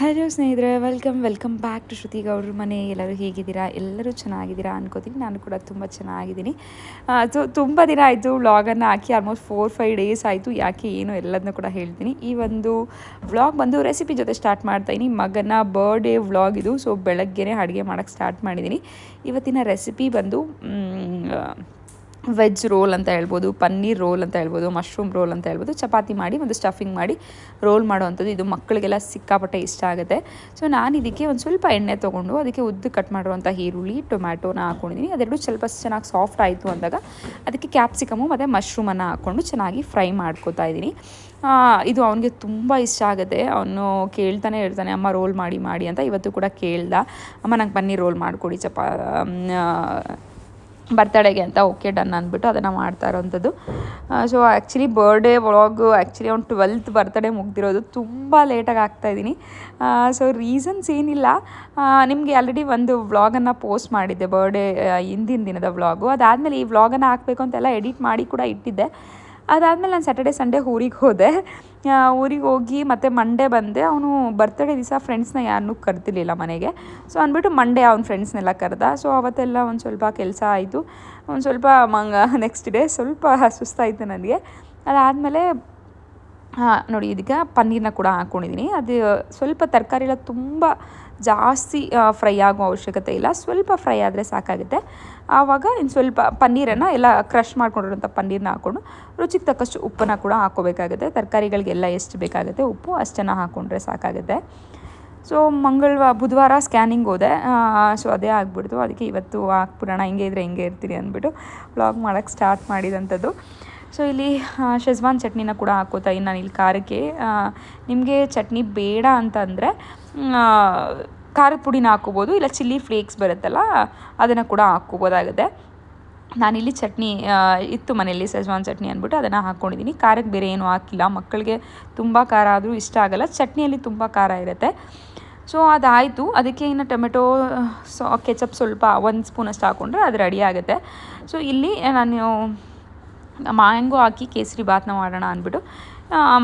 Hello ಸ್ನೇಹಿತರೆ welcome welcome back to Shruti ಗೌಡ್ರ ಮನೆ. ಎಲ್ಲರೂ ಹೇಗಿದ್ದೀರಾ? ಎಲ್ಲರೂ ಚೆನ್ನಾಗಿದ್ದೀರಾ ಅನ್ಕೋತೀನಿ. ನಾನು ಕೂಡ ತುಂಬ ಚೆನ್ನಾಗಿದ್ದೀನಿ. ಸೊ ತುಂಬ ದಿನ ಆಯಿತು ವ್ಲಾಗನ್ನು ಹಾಕಿ ಆಲ್ಮೋಸ್ಟ್ ಫೋರ್ ಫೈವ್ ಡೇಸ್ ಆಯಿತು. ಯಾಕೆ ಏನು ಎಲ್ಲದನ್ನೂ ಕೂಡ ಹೇಳ್ತೀನಿ. ಈ ಒಂದು ವ್ಲಾಗ್ ಬಂದು ರೆಸಿಪಿ ಜೊತೆ ಸ್ಟಾರ್ಟ್ ಮಾಡ್ತಾಯಿನಿ ಮಗನ ಬರ್ಡೇ ವ್ಲಾಗ್ ಇದು. ಸೊ ಬೆಳಗ್ಗೆನೇ ಅಡುಗೆ ಮಾಡೋಕ್ಕೆ ಸ್ಟಾರ್ಟ್ ಮಾಡಿದ್ದೀನಿ ಇವತ್ತಿನ ರೆಸಿಪಿ ಬಂದು ವೆಜ್ ರೋಲ್ ಅಂತ ಹೇಳ್ಬೋದು, ಪನ್ನೀರ್ ರೋಲ್ ಅಂತ ಹೇಳ್ಬೋದು, ಮಶ್ರೂಮ್ ರೋಲ್ ಅಂತ ಹೇಳ್ಬೋದು, ಚಪಾತಿ ಮಾಡಿ, ಒಂದು ಸ್ಟಫಿಂಗ್ ಮಾಡಿ ರೋಲ್ ಮಾಡುವಂಥದ್ದು ಇದು ಮಕ್ಕಳಿಗೆಲ್ಲ ಸಿಕ್ಕಾಪಟ್ಟೆ ಇಷ್ಟ ಆಗುತ್ತೆ. ಸೊ ನಾನು ಇದಕ್ಕೆ ಒಂದು ಸ್ವಲ್ಪ ಎಣ್ಣೆ ತೊಗೊಂಡು ಅದಕ್ಕೆ ಉದ್ದು ಕಟ್ ಮಾಡಿರುವಂಥ ಈರುಳ್ಳಿ, ಟೊಮ್ಯಾಟೋನ ಹಾಕ್ಕೊಂಡಿದ್ದೀನಿ ಅದೆರಡು ಸ್ವಲ್ಪ ಚೆನ್ನಾಗಿ ಸಾಫ್ಟ್ ಆಯಿತು ಅಂದಾಗ ಅದಕ್ಕೆ ಕ್ಯಾಪ್ಸಿಕಮು ಮತ್ತು ಮಶ್ರೂಮನ್ನು ಹಾಕ್ಕೊಂಡು ಚೆನ್ನಾಗಿ ಫ್ರೈ ಮಾಡ್ಕೋತಾ ಇದ್ದೀನಿ ಇದು ಅವನಿಗೆ ತುಂಬ ಇಷ್ಟ ಆಗುತ್ತೆ. ಅವನು ಕೇಳ್ತಾನೆ ಇರ್ತಾನೆ ಅಮ್ಮ ರೋಲ್ ಮಾಡಿ ಮಾಡಿ ಅಂತ. ಇವತ್ತು ಕೂಡ ಕೇಳ್ದ, ಅಮ್ಮ ನಂಗೆ ಪನ್ನೀರ್ ರೋಲ್ ಮಾಡಿಕೊಡಿ, ಚಪಾ ಬರ್ತಡೇಗೆ ಅಂತ ಓಕೆ, ಡನ್ ಅಂದ್ಬಿಟ್ಟು ಅದನ್ನು ಮಾಡ್ತಾ ಇರೋವಂಥದ್ದು so actually birthday vlog actually ಅವ್ನು ಟ್ವೆಲ್ತ್ ಬರ್ತಡೇ ಮುಗ್ದಿರೋದು ತುಂಬ ಲೇಟಾಗಿ ಆಗ್ತಾಯಿದ್ದೀನಿ ಸೊ ರೀಸನ್ಸ್ ಏನಿಲ್ಲ. ನಿಮಗೆ ಆಲ್ರೆಡಿ ಒಂದು ವ್ಲಾಗನ್ನು ಪೋಸ್ಟ್ ಮಾಡಿದ್ದೆ ಬರ್ಡೇ ಹಿಂದಿನ ದಿನದ ವ್ಲಾಗು ಅದಾದಮೇಲೆ ಈ ವ್ಲಾಗನ್ನು ಹಾಕಬೇಕು ಅಂತೆಲ್ಲ ಎಡಿಟ್ ಮಾಡಿ ಕೂಡ ಇಟ್ಟಿದ್ದೆ. ಅದಾದಮೇಲೆ ನಾನು ಸ್ಯಾಟರ್ಡೆ ಸಂಡೇ ಊರಿಗೆ ಹೋದೆ. ಊರಿಗೆ ಹೋಗಿ ಮತ್ತು ಮಂಡೇ ಬಂದೆ. ಅವನು ಬರ್ತಡೇ ದಿವಸ ಫ್ರೆಂಡ್ಸ್ನ ಯಾರನ್ನೂ ಕರ್ತಿರ್ಲಿಲ್ಲ ಮನೆಗೆ. ಸೊ ಅಂದ್ಬಿಟ್ಟು ಮಂಡೇ ಅವ್ನ ಫ್ರೆಂಡ್ಸ್ನೆಲ್ಲ ಕರೆದ. ಸೊ ಅವತ್ತೆಲ್ಲ ಒಂದು ಸ್ವಲ್ಪ ಕೆಲಸ ಆಯಿತು. ಒಂದು ಸ್ವಲ್ಪ ಮಂಗ ನೆಕ್ಸ್ಟ್ ಡೇ ಸ್ವಲ್ಪ ಸುಸ್ತಾಯಿತು ನನಗೆ. ಅದಾದಮೇಲೆ ನೋಡಿ, ಇದಕ್ಕೆ ಪನ್ನೀರನ್ನ ಕೂಡ ಹಾಕ್ಕೊಂಡಿದ್ದೀನಿ ಅದು ಸ್ವಲ್ಪ ತರಕಾರಿ ಎಲ್ಲ ತುಂಬ ಜಾಸ್ತಿ ಫ್ರೈ ಆಗೋ ಅವಶ್ಯಕತೆ ಇಲ್ಲ. ಸ್ವಲ್ಪ ಫ್ರೈ ಆದರೆ ಸಾಕಾಗುತ್ತೆ. ಆವಾಗ ಇನ್ನು ಸ್ವಲ್ಪ ಪನ್ನೀರನ್ನು ಎಲ್ಲ ಕ್ರಷ್ ಮಾಡ್ಕೊಂಡಿರೋಂಥ ಪನ್ನೀರನ್ನ ಹಾಕ್ಕೊಂಡು ರುಚಿಗೆ ತಕ್ಕಷ್ಟು ಉಪ್ಪನ್ನು ಕೂಡ ಹಾಕ್ಕೋಬೇಕಾಗುತ್ತೆ. ತರಕಾರಿಗಳಿಗೆಲ್ಲ ಎಷ್ಟು ಬೇಕಾಗುತ್ತೆ ಉಪ್ಪು, ಅಷ್ಟನ್ನು ಹಾಕ್ಕೊಂಡ್ರೆ ಸಾಕಾಗುತ್ತೆ. ಸೊ ಮಂಗಳವಾರ ಬುಧವಾರ ಸ್ಕ್ಯಾನಿಂಗ್ ಹೋದೆ. ಸೊ ಅದೇ ಆಗಿಬಿಡ್ತು. ಅದಕ್ಕೆ ಇವತ್ತು ಹಾಕ್ಬಿಡೋಣ. ಹಿಂಗೆ ಇದ್ರೆ ಹಿಂಗೆ ಇರ್ತೀನಿ ಅಂದ್ಬಿಟ್ಟು ವ್ಲಾಗ್ ಮಾಡೋಕ್ಕೆ ಸ್ಟಾರ್ಟ್ ಮಾಡಿದಂಥದ್ದು. ಸೊ ಇಲ್ಲಿ ಶೆಜ್ವಾನ್ ಚಟ್ನಿನ ಕೂಡ ಹಾಕೋತಾ ನಾನು ಇಲ್ಲಿ ಖಾರಕ್ಕೆ. ನಿಮಗೆ ಚಟ್ನಿ ಬೇಡ ಅಂತಂದರೆ ಖಾರದ ಪುಡಿನ ಹಾಕೋಬೋದು, ಇಲ್ಲ ಚಿಲ್ಲಿ ಫ್ಲೇಕ್ಸ್ ಬರುತ್ತಲ್ಲ, ಅದನ್ನು ಕೂಡ ಹಾಕ್ಕೋಬೋದಾಗುತ್ತೆ. ನಾನಿಲ್ಲಿ ಚಟ್ನಿ ಇತ್ತು ಮನೆಯಲ್ಲಿ ಸೆಜ್ವಾನ್ ಚಟ್ನಿ ಅಂದ್ಬಿಟ್ಟು ಅದನ್ನು ಹಾಕ್ಕೊಂಡಿದ್ದೀನಿ ಖಾರಕ್ಕೆ ಬೇರೆ ಏನೂ ಹಾಕಿಲ್ಲ. ಮಕ್ಕಳಿಗೆ ತುಂಬ ಖಾರ ಆದರೂ ಇಷ್ಟ ಆಗೋಲ್ಲ. ಚಟ್ನಿಯಲ್ಲಿ ತುಂಬ ಖಾರ ಇರುತ್ತೆ. ಸೊ ಅದಾಯಿತು. ಅದಕ್ಕೆ ಇನ್ನು ಟೊಮೆಟೊ ಸೊ ಕೆಚಪ್ ಸ್ವಲ್ಪ, ಒಂದು ಸ್ಪೂನಷ್ಟು ಹಾಕ್ಕೊಂಡ್ರೆ ಅದು ರೆಡಿ ಆಗುತ್ತೆ. ಸೊ ಇಲ್ಲಿ ನಾನು ಮ್ಯಾಂಗೋ ಹಾಕಿ ಕೇಸರಿ ಬಾತನ್ನ ಮಾಡೋಣ ಅಂದ್ಬಿಟ್ಟು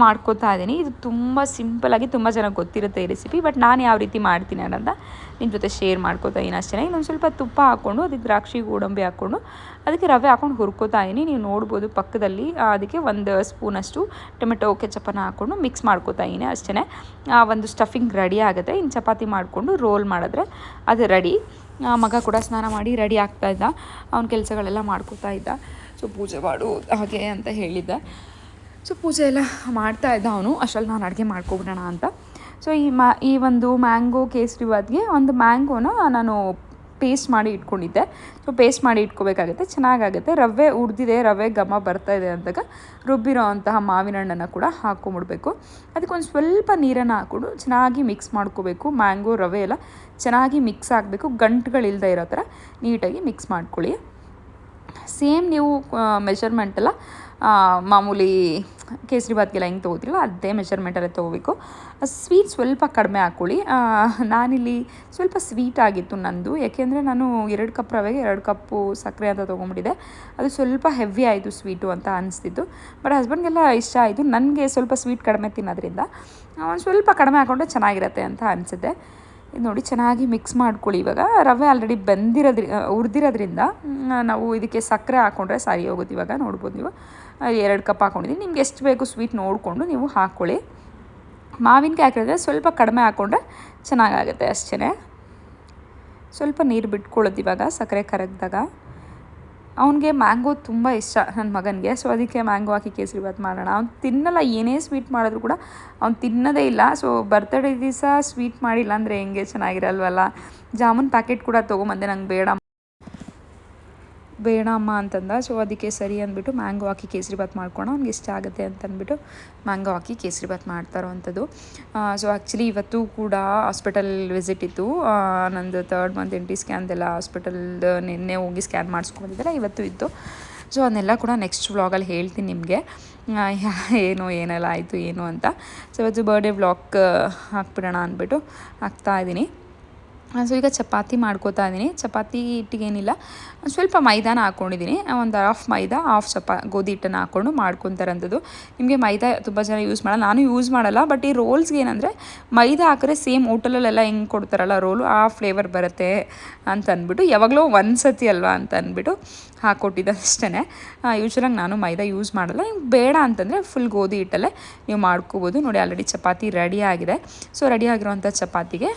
ಮಾಡ್ಕೋತಾ ಇದ್ದೀನಿ. ಇದು ತುಂಬ ಸಿಂಪಲಾಗಿ ತುಂಬ ಜನಕ್ಕೆ ಗೊತ್ತಿರುತ್ತೆ ಈ ರೆಸಿಪಿ ಬಟ್ ನಾನು ಯಾವ ರೀತಿ ಮಾಡ್ತೀನಿ ಅನ್ನೋದ ನಿಮ್ಮ ಜೊತೆ ಶೇರ್ ಮಾಡ್ಕೋತಾ ಇದ್ದೀನಿ ಅಷ್ಟೇ ಇನ್ನೊಂದು ಸ್ವಲ್ಪ ತುಪ್ಪ ಹಾಕ್ಕೊಂಡು ಅದಕ್ಕೆ ದ್ರಾಕ್ಷಿ ಗೋಡಂಬಿ ಹಾಕ್ಕೊಂಡು, ಅದಕ್ಕೆ ರವೆ ಹಾಕ್ಕೊಂಡು ಹುರ್ಕೋತಾ ಇದ್ದೀನಿ. ನೀವು ನೋಡ್ಬೋದು ಪಕ್ಕದಲ್ಲಿ ಅದಕ್ಕೆ ಒಂದು ಸ್ಪೂನಷ್ಟು ಟೊಮೆಟೊ ಕೆಚಪನ್ನು ಹಾಕ್ಕೊಂಡು ಮಿಕ್ಸ್ ಮಾಡ್ಕೋತಾ ಇದ್ದೀನಿ ಅಷ್ಟೇ ಒಂದು ಸ್ಟಫಿಂಗ್ ರೆಡಿ ಆಗುತ್ತೆ. ಇನ್ನು ಚಪಾತಿ ಮಾಡಿಕೊಂಡು ರೋಲ್ ಮಾಡಿದ್ರೆ ಅದು ರೆಡಿ ಮಗ ಕೂಡ ಸ್ನಾನ ಮಾಡಿ ರೆಡಿ ಆಗ್ತಾ ಇದ್ದ. ಅವ್ನ ಕೆಲಸಗಳೆಲ್ಲ ಮಾಡ್ಕೋತಾ ಇದ್ದ. ಸೊ ಪೂಜೆ ಮಾಡು ಹಾಗೆ ಅಂತ ಹೇಳಿದ್ದೆ. ಸೊ ಪೂಜೆ ಎಲ್ಲ ಮಾಡ್ತಾ ಇದ್ದ ಅವನು. ಅಷ್ಟರಲ್ಲಿ ನಾನು ಅಡುಗೆ ಮಾಡ್ಕೊಬಿಡೋಣ ಅಂತ. ಸೊ ಈ ಮ್ಯಾ ಈ ಒಂದು ಮ್ಯಾಂಗೋ ಕೇಸರಿ ಬಾತ್ಗೆ ಒಂದು ಮ್ಯಾಂಗೋನ ನಾನು ಪೇಸ್ಟ್ ಮಾಡಿ ಇಟ್ಕೊಂಡಿದ್ದೆ. ಸೊ ಪೇಸ್ಟ್ ಮಾಡಿ ಇಟ್ಕೋಬೇಕಾಗುತ್ತೆ. ಚೆನ್ನಾಗಾಗುತ್ತೆ. ರವೆ ಉಡ್ದಿದೆ ರವೆ ಘಮ ಬರ್ತಾ ಇದೆ ಅಂದಾಗ ರುಬ್ಬಿರೋ ಅಂತಹ ಮಾವಿನ ಹಣ್ಣನ್ನು ಕೂಡ ಹಾಕ್ಕೊಂಬಿಡ್ಬೇಕು. ಅದಕ್ಕೊಂದು ಸ್ವಲ್ಪ ನೀರನ್ನು ಹಾಕ್ಕೊಂಡು ಚೆನ್ನಾಗಿ ಮಿಕ್ಸ್ ಮಾಡ್ಕೋಬೇಕು. ಮ್ಯಾಂಗೋ, ರವೆ ಎಲ್ಲ ಚೆನ್ನಾಗಿ ಮಿಕ್ಸ್ ಆಗಬೇಕು. ಗಂಟುಗಳಿಲ್ಲದೆ ಇರೋ ಥರ ನೀಟಾಗಿ ಮಿಕ್ಸ್ ಮಾಡ್ಕೊಳ್ಳಿ. ಸೇಮ್ ನೀವು ಮೆಷರ್ಮೆಂಟೆಲ್ಲ ಮಾಮೂಲಿ ಕೇಸರಿ ಬಾತ್ಗೆಲ್ಲ ಹೆಂಗೆ ತೊಗೋತೀರಲ್ಲ ಅದೇ ಮೆಷರ್ಮೆಂಟಲ್ಲೇ ತೊಗೋಬೇಕು. ಸ್ವೀಟ್ ಸ್ವಲ್ಪ ಕಡಿಮೆ ಹಾಕ್ಕೊಳ್ಳಿ ನಾನಿಲ್ಲಿ ಸ್ವಲ್ಪ ಸ್ವೀಟ್ ಆಗಿತ್ತು ನಂದು. ಯಾಕೆಂದರೆ ನಾನು ಎರಡು ಕಪ್ ರವೆಗೆ ಎರಡು ಕಪ್ಪು ಸಕ್ಕರೆ ಅಂತ ತೊಗೊಂಬಿಟ್ಟಿದೆ ಅದು ಸ್ವಲ್ಪ ಹೆವಿ ಆಯಿತು ಸ್ವೀಟು ಅಂತ ಅನಿಸ್ತಿತ್ತು. ಬಟ್ ಹಸ್ಬೆಂಡ್ಗೆಲ್ಲ ಇಷ್ಟ ಆಯಿತು. ನನಗೆ ಸ್ವಲ್ಪ ಸ್ವೀಟ್ ಕಡಿಮೆ ತಿನ್ನೋದ್ರಿಂದ ಒಂದು ಸ್ವಲ್ಪ ಕಡಿಮೆ ಹಾಕ್ಕೊಂಡ್ರೆ ಚೆನ್ನಾಗಿರತ್ತೆ ಅಂತ ಅನಿಸುತ್ತೆ. ಇದು ನೋಡಿ, ಚೆನ್ನಾಗಿ ಮಿಕ್ಸ್ ಮಾಡ್ಕೊಳ್ಳಿ. ಇವಾಗ ರವೆ ಆಲ್ರೆಡಿ ಬೆಂದಿರೋದ್ರಿ ಹುರಿದಿರೋದ್ರಿಂದ ನಾವು ಇದಕ್ಕೆ ಸಕ್ಕರೆ ಹಾಕ್ಕೊಂಡ್ರೆ ಸರಿ ಹೋಗುತ್ತೆ. ಇವಾಗ ನೋಡ್ಬೋದು ನೀವು. ಎರಡು ಕಪ್ ಹಾಕ್ಕೊಂಡಿದ್ದೀನಿ ನಿಮ್ಗೆ ಎಷ್ಟು ಬೇಕು ಸ್ವೀಟ್ ನೋಡಿಕೊಂಡು ನೀವು ಹಾಕ್ಕೊಳ್ಳಿ ಮಾವಿನಕಾಯಿ ಹಾಕಿದ್ರೆ ಸ್ವಲ್ಪ ಕಡಿಮೆ ಹಾಕ್ಕೊಂಡ್ರೆ ಚೆನ್ನಾಗಾಗುತ್ತೆ ಅಷ್ಟೇ ಸ್ವಲ್ಪ ನೀರು ಬಿಟ್ಕೊಳ್ಳೋದು ಇವಾಗ ಸಕ್ಕರೆ ಕರಗಿದಾಗ. ಅವನಿಗೆ ಮ್ಯಾಂಗೋ ತುಂಬ ಇಷ್ಟ ನನ್ನ ಮಗನಿಗೆ. ಸೊ ಅದಕ್ಕೆ ಮ್ಯಾಂಗೋ ಹಾಕಿ ಕೇಸರಿ ಬಾತ್ ಮಾಡೋಣ. ಅವ್ನು ತಿನ್ನಲ್ಲ, ಏನೇ ಸ್ವೀಟ್ ಮಾಡಿದ್ರು ಕೂಡ ಅವ್ನು ತಿನ್ನೋದೇ ಇಲ್ಲ. ಸೊ ಬರ್ತಡೇ ದಿವಸ ಸ್ವೀಟ್ ಮಾಡಿಲ್ಲ ಅಂದರೆ ಹೆಂಗೆ ಚೆನ್ನಾಗಿರಲ್ವಲ್ಲ? ಜಾಮೂನ್ ಪ್ಯಾಕೆಟ್ ಕೂಡ ತೊಗೊಂಬಂದೆ ನಂಗೆ ಬೇಡ. ಬೇಡ ಅಮ್ಮ ಅಂತಂದ. ಸೊ ಅದಕ್ಕೆ ಸರಿ ಅಂದ್ಬಿಟ್ಟು ಮ್ಯಾಂಗೋ ಹಾಕಿ ಕೇಸರಿ ಬಾತ್ ಮಾಡ್ಕೊಂಡು ಅವ್ನಿಗೆ ಇಷ್ಟ ಆಗುತ್ತೆ ಅಂತ ಅಂದ್ಬಿಟ್ಟು ಮ್ಯಾಂಗೋ ಹಾಕಿ ಕೇಸರಿ ಬಾತ್ ಮಾಡ್ತಾ ಇರೋವಂಥದ್ದು ಸೊ ಆ್ಯಕ್ಚುಲಿ ಇವತ್ತು ಕೂಡ ಹಾಸ್ಪಿಟಲ್ ವಿಸಿಟ್ ಇತ್ತು. ನಂದು ತರ್ಡ್ ಮಂತ್ ಎನ್ ಟಿ ಸ್ಕ್ಯಾನ್ದೆಲ್ಲ ಹಾಸ್ಪಿಟಲ್ ನಿನ್ನೆ ಹೋಗಿ ಸ್ಕ್ಯಾನ್ ಮಾಡಿಸ್ಕೊಂಡಿದ್ದಾರೆ ಇವತ್ತು ಇತ್ತು. ಸೊ ಅದನ್ನೆಲ್ಲ ಕೂಡ ನೆಕ್ಸ್ಟ್ ವ್ಲಾಗಲ್ಲಿ ಹೇಳ್ತೀನಿ ನಿಮಗೆ. ಏನು, ಏನೆಲ್ಲ ಆಯಿತು, ಏನು ಅಂತ. ಸೊ ಇವತ್ತು ಬರ್ಡೇ ವ್ಲಾಗ್ ಹಾಕ್ಬಿಡೋಣ ಅಂದ್ಬಿಟ್ಟು ಹಾಕ್ತಾ ಇದ್ದೀನಿ ಸೊ ಈಗ ಚಪಾತಿ ಮಾಡ್ಕೋತಾ ಇದ್ದೀನಿ. ಚಪಾತಿ ಹಿಟ್ಟಿಗೇನಿಲ್ಲ. ಸ್ವಲ್ಪ ಮೈದಾನ ಹಾಕ್ಕೊಂಡಿದ್ದೀನಿ ಒಂದು ಹಾಫ್ ಮೈದಾ ಹಾಫ್ ಚಪಾ, ಗೋಧಿ ಹಿಟ್ಟನ್ನು ಹಾಕ್ಕೊಂಡು ಮಾಡ್ಕೊತಾರಂಥದ್ದು ನಿಮಗೆ ಮೈದಾ ತುಂಬ ಜನ ಯೂಸ್ ಮಾಡಲ್ಲ. ನಾನು ಯೂಸ್ ಮಾಡಲ್ಲ ಬಟ್ ಈ ರೋಲ್ಸ್ಗೆ ಏನಂದರೆ ಮೈದಾ ಹಾಕಿದ್ರೆ ಸೇಮ್ ಹೋಟೆಲಲ್ಲೆಲ್ಲ ಹೆಂಗೆ ಕೊಡ್ತಾರಲ್ಲ ರೋಲು ಆ ಫ್ಲೇವರ್ ಬರುತ್ತೆ ಅಂತ ಅಂದ್ಬಿಟ್ಟು ಯಾವಾಗಲೂ ಒಂದು ಸತಿ ಅಲ್ವಾ ಅಂತ ಅಂದ್ಬಿಟ್ಟು ಹಾಕ್ಕೊಟ್ಟಿದ್ದು ಅಷ್ಟೇ ಯೂಶ್ವಲಾಗಿ ನಾನು ಮೈದಾ ಯೂಸ್ ಮಾಡಲ್ಲ. ನಿಮ್ಗೆ ಬೇಡ ಅಂತಂದರೆ ಫುಲ್ ಗೋಧಿ ಹಿಟ್ಟಲ್ಲೇ ನೀವು ಮಾಡ್ಕೋಬೋದು. ನೋಡಿ ಆಲ್ರೆಡಿ ಚಪಾತಿ ರೆಡಿ ಆಗಿದೆ. ಸೊ ರೆಡಿ ಆಗಿರುವಂಥ ಚಪಾತಿಗೆ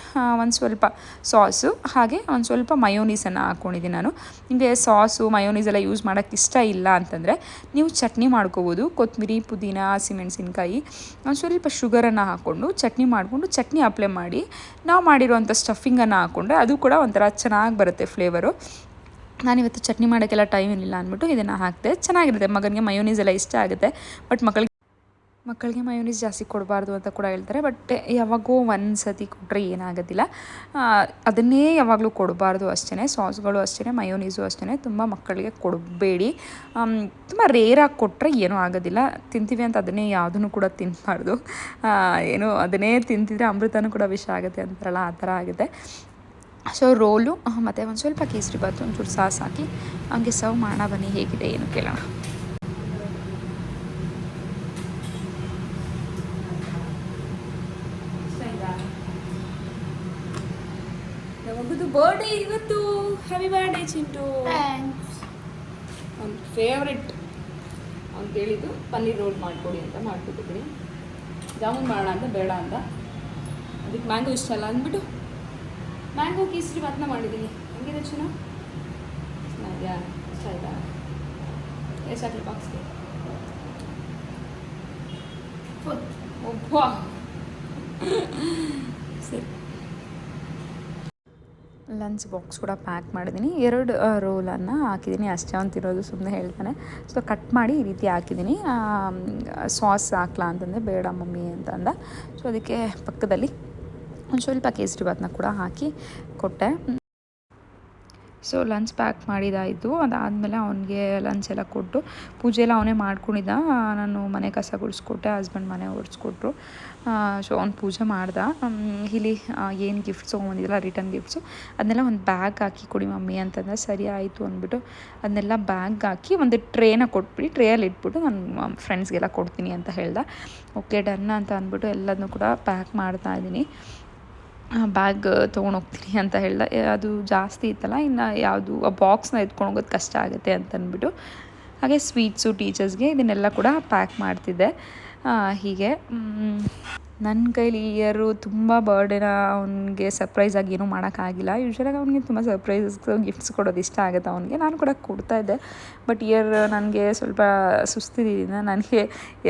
ಒಂದು ಸ್ವಲ್ಪ ಸಾಸು ಹಾಗೆ ಒಂದು ಸ್ವಲ್ಪ ಮಯೋನೀಸನ್ನು ಹಾಕ್ಕೊಂಡಿದ್ದೀನಿ ನಾನು. ನಿಮಗೆ ಸಾಸು ಮಯೋನೀಸ್ ಎಲ್ಲ ಯೂಸ್ ಮಾಡೋಕ್ಕೆ ಇಷ್ಟ ಇಲ್ಲ ಅಂತಂದರೆ ನೀವು ಚಟ್ನಿ ಮಾಡ್ಕೋಬೋದು. ಕೊತ್ತಂಬರಿ ಪುದೀನ ಹಸಿಮೆಣಸಿನ್ಕಾಯಿ ಒಂದು ಸ್ವಲ್ಪ ಶುಗರನ್ನು ಹಾಕ್ಕೊಂಡು ಚಟ್ನಿ ಮಾಡಿಕೊಂಡು ಚಟ್ನಿ ಅಪ್ಲೈ ಮಾಡಿ, ನಾವು ಮಾಡಿರುವಂಥ ಸ್ಟಫಿಂಗನ್ನು ಹಾಕ್ಕೊಂಡ್ರೆ ಅದು ಕೂಡ ಒಂಥರ ಚೆನ್ನಾಗಿ ಬರುತ್ತೆ ಫ್ಲೇವರು ನಾನಿವತ್ತು ಚಟ್ನಿ ಮಾಡೋಕ್ಕೆಲ್ಲ ಟೈಮ್ ಇರಲಿಲ್ಲ ಅಂದ್ಬಿಟ್ಟು ಇದನ್ನು ಹಾಕಿದೆ. ಚೆನ್ನಾಗಿರುತ್ತೆ. ಮಗನಿಗೆ ಮಯೋನೀಸ್ ಎಲ್ಲ ಇಷ್ಟ ಆಗುತ್ತೆ. ಬಟ್ ಮಕ್ಕಳಿಗೆ ಮಕ್ಕಳಿಗೆ ಮಯೋನೀಸ್ ಜಾಸ್ತಿ ಕೊಡಬಾರ್ದು ಅಂತ ಕೂಡ ಹೇಳ್ತಾರೆ. ಬಟ್ ಯಾವಾಗೋ ಒಂದು ಸತಿ ಕೊಟ್ಟರೆ ಏನಾಗೋದಿಲ್ಲ ಅದನ್ನೇ ಯಾವಾಗಲೂ ಕೊಡಬಾರ್ದು ಅಷ್ಟೇ ಸಾಸ್ಗಳು ಅಷ್ಟೇ ಮಯೋನೀಸು ಅಷ್ಟೇ ತುಂಬ ಮಕ್ಕಳಿಗೆ ಕೊಡಬೇಡಿ. ತುಂಬ ರೇರಾಗಿ ಕೊಟ್ಟರೆ ಏನೂ ಆಗೋದಿಲ್ಲ. ತಿಂತೀವಿ ಅಂತ ಅದನ್ನೇ ಯಾವುದನ್ನು ಕೂಡ ತಿನ್ನಬಾರ್ದು ಏನು ಅದನ್ನೇ ತಿಂತಿದ್ರೆ ಅಮೃತನೂ ಕೂಡ ವಿಷ ಆಗುತ್ತೆ ಅಂತಾರಲ್ಲ, ಆ ಥರ ಆಗುತ್ತೆ. ಸೊ ರೋಲು ಮತ್ತು ಒಂದು ಸ್ವಲ್ಪ ಕೇಸರಿ ಬಾತು ಒಂಚೂರು ಸಾಸ್ ಹಾಕಿ ಹಂಗೆ ಸರ್ವ್ ಮಾಡೋಣ ಬನ್ನಿ ಹೇಗಿದೆ ಏನು ಕೇಳೋಣ. ಮಗುದು ಬರ್ಡೇ ಇವತ್ತು. Happy birthday Chintu. ಅವ್ನ ಫೇವ್ರೆಟ್ ಅವ್ನು ಕೇಳಿದ್ದು ಪನ್ನೀರ್ ರೋಲ್ ಮಾಡಿಕೊಡಿ ಅಂತ ಮಾಡ್ಕೊಟ್ಟಿದ್ದೀನಿ. ಜಾಮೂನ್ ಮಾಡೋಣ ಅಂತ ಬೇಡ ಅಂತ. ಅದಕ್ಕೆ ಮ್ಯಾಂಗೋ ಇಷ್ಟ ಅಲ್ಲ ಅಂದ್ಬಿಟ್ಟು ಮ್ಯಾಂಗೋ ಕೇಸರಿ ಬಾತ್ನ ಮಾಡಿದ್ದೀನಿ. ಹೆಂಗಿದೆ ಚುನ? ಆಯ್ತಾ ಎಷ್ಟಾಗಲಿ ಬಾಕ್ಸ್ಗೆ ಸರಿ. ಲಂಚ್ ಬಾಕ್ಸ್ ಕೂಡ ಪ್ಯಾಕ್ ಮಾಡಿದ್ದೀನಿ. ಎರಡು ರೋಲನ್ನು ಹಾಕಿದ್ದೀನಿ. ಅಷ್ಟೇ ಅಂತಿರೋದು ಸುಮ್ಮನೆ ಹೇಳ್ತಾನೆ. ಸೊ ಕಟ್ ಮಾಡಿ ಈ ರೀತಿ ಹಾಕಿದ್ದೀನಿ. ಸಾಸ್ ಹಾಕ್ಲಾ ಅಂತಂದೆ, ಬೇಡ ಮಮ್ಮಿ ಅಂತಂದ ಸೊ ಅದಕ್ಕೆ ಪಕ್ಕದಲ್ಲಿ ಒಂದು ಸ್ವಲ್ಪ ಕೇಸರಿ ಭಾತ್ನ ಕೂಡ ಹಾಕಿ ಕೊಟ್ಟೆ. ಸೊ ಲಂಚ್ ಪ್ಯಾಕ್ ಮಾಡಿದಾಯಿತು. ಅದಾದಮೇಲೆ ಅವನಿಗೆ ಲಂಚ್ ಎಲ್ಲ ಕೊಟ್ಟು ಪೂಜೆ ಎಲ್ಲ ಅವನೇ ಮಾಡ್ಕೊಂಡಿದ್ದ. ನಾನು ಮನೆ ಕಸ ಗುಡಿಸ್ಕೊಟ್ಟೆ ಹಸ್ಬೆಂಡ್ ಮನೆ ಓಡಿಸ್ಕೊಟ್ರು ಸೊ ಅವ್ನು ಪೂಜೆ ಮಾಡ್ದ. ಇಲ್ಲಿ ಏನು ಗಿಫ್ಟ್ಸ್ ತೊಗೊಂಬಂದಿದ್ರಲ್ಲ ರಿಟರ್ನ್ ಗಿಫ್ಟ್ಸು ಅದನ್ನೆಲ್ಲ ಒಂದು ಬ್ಯಾಗ್ ಹಾಕಿ ಕೊಡಿ ಮಮ್ಮಿ ಅಂತಂದ್ರೆ ಸರಿ ಆಯಿತು ಅಂದ್ಬಿಟ್ಟು ಅದನ್ನೆಲ್ಲ ಬ್ಯಾಗ್ ಹಾಕಿ ಒಂದು ಟ್ರೇನ ಕೊಟ್ಬಿಡಿ. ಟ್ರೇಯಲ್ಲಿ ಇಟ್ಬಿಟ್ಟು ನನ್ನ ಫ್ರೆಂಡ್ಸ್ಗೆಲ್ಲ ಕೊಡ್ತೀನಿ ಅಂತ ಹೇಳ್ದೆ. ಓಕೆ ಡನ್ ಅಂತ ಅಂದ್ಬಿಟ್ಟು ಎಲ್ಲದನ್ನೂ ಕೂಡ ಪ್ಯಾಕ್ ಮಾಡ್ತಾ ಇದ್ದೀನಿ. ಬ್ಯಾಗ್ ತೊಗೊಂಡೋಗ್ತೀನಿ ಅಂತ ಹೇಳ್ದೆ. ಅದು ಜಾಸ್ತಿ ಇತ್ತಲ್ಲ, ಇನ್ನು ಯಾವುದು, ಆ ಬಾಕ್ಸ್ನ ಎತ್ಕೊಂಡು ಹೋಗೋದು ಕಷ್ಟ ಆಗುತ್ತೆ ಅಂತ ಅಂದ್ಬಿಟ್ಟು, ಹಾಗೆ ಸ್ವೀಟ್ಸು ಟೀಚರ್ಸ್ಗೆ ಇದನ್ನೆಲ್ಲ ಕೂಡ ಪ್ಯಾಕ್ ಮಾಡ್ತಿದ್ದೆ. ಹೀಗೆ ನನ್ನ ಕೈಲಿ ಈ ಇಯರು ತುಂಬ ಬರ್ಡೇನ ಅವನಿಗೆ ಸರ್ಪ್ರೈಸಾಗಿ ಏನೂ ಮಾಡೋಕ್ಕಾಗಿಲ್ಲ. ಯೂಶ್ವಲಾಗಿ ಅವನಿಗೆ ತುಂಬ ಸರ್ಪ್ರೈಸಸ್ ಗಿಫ್ಟ್ಸ್ ಕೊಡೋದು ಇಷ್ಟ ಆಗುತ್ತೆ ಅವನಿಗೆ. ನಾನು ಕೂಡ ಕೊಡ್ತಾ ಇದ್ದೆ. ಬಟ್ ಇಯರ್ ನನಗೆ ಸ್ವಲ್ಪ ಸುಸ್ತಿದ್ದೀನಿ ನನಗೆ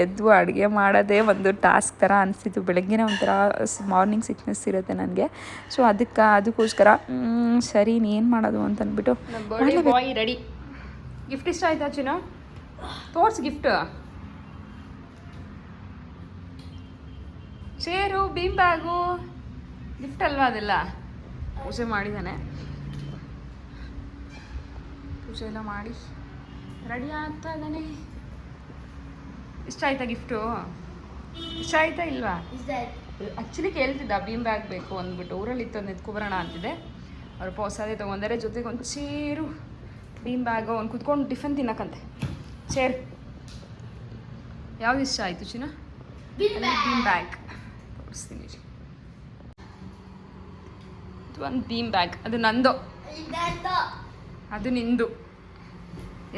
ಎದ್ದು ಅಡುಗೆ ಮಾಡೋದೇ ಒಂದು ಟಾಸ್ಕ್ ಥರ ಅನಿಸ್ತಿತ್ತು ಬೆಳಗ್ಗೆನೇ ಒಂಥರ ಮಾರ್ನಿಂಗ್ ಸಿಕ್ನೆಸ್ ಇರುತ್ತೆ ನನಗೆ. ಸೊ ಅದಕ್ಕೆ ಅದಕ್ಕೋಸ್ಕರ ಸರಿ ಏನು ಮಾಡೋದು ಅಂತ ಅಂದ್ಬಿಟ್ಟು ಬಾಯ್ ರೆಡಿ ಗಿಫ್ಟ್ ಇಷ್ಟ ಆಯ್ತಾ ಚಿನ್ನ? ತೋರ್ಸ್ gift chair Bheem bag gift ಅಲ್ವಾ ಅದೆಲ್ಲ? ಪೂಜೆ ಮಾಡಿದ್ದಾನೆ. ಪೂಜೆ ಎಲ್ಲ ಮಾಡಿ. ರೆಡಿ ಆಗ್ತಾ ಇದ್ದಾನೆ. ಇಷ್ಟ ಆಯ್ತಾ ಗಿಫ್ಟು ಇಷ್ಟ ಆಯ್ತಾ ಇಲ್ವಾ? ಆ್ಯಕ್ಚುಲಿ ಕೇಳ್ತಿದ್ದ ಬೀಮ್ ಬ್ಯಾಗ್ ಬೇಕು ಅಂದ್ಬಿಟ್ಟು. ಊರಲ್ಲಿ ಇತ್ತು ಒಂದು ಎತ್ಕೊಬರೋಣ ಅಂತಿದೆ. ಅವ್ರು ಪೋಸಾದೆ ತೊಗೊಂಡರೆ ಜೊತೆಗೆ ಒಂದು ಚೇರು ಬೀಮ್ ಬ್ಯಾಗು ಒಂದು ಕುತ್ಕೊಂಡು ಟಿಫನ್ ತಿನ್ನಕ್ಕಂತೆ. ಚೇರ್ ಯಾವ್ದು ಇಷ್ಟ ಆಯಿತು ಚಿನ್ನ? ಬೀಮ್ ಬ್ಯಾಗ್ ಇರಿ. ಇದು ಒಂದು ಬೀಮ್ ಬ್ಯಾಗ್ ಅದು ನಂದು. ಅದು ನಿಂದು.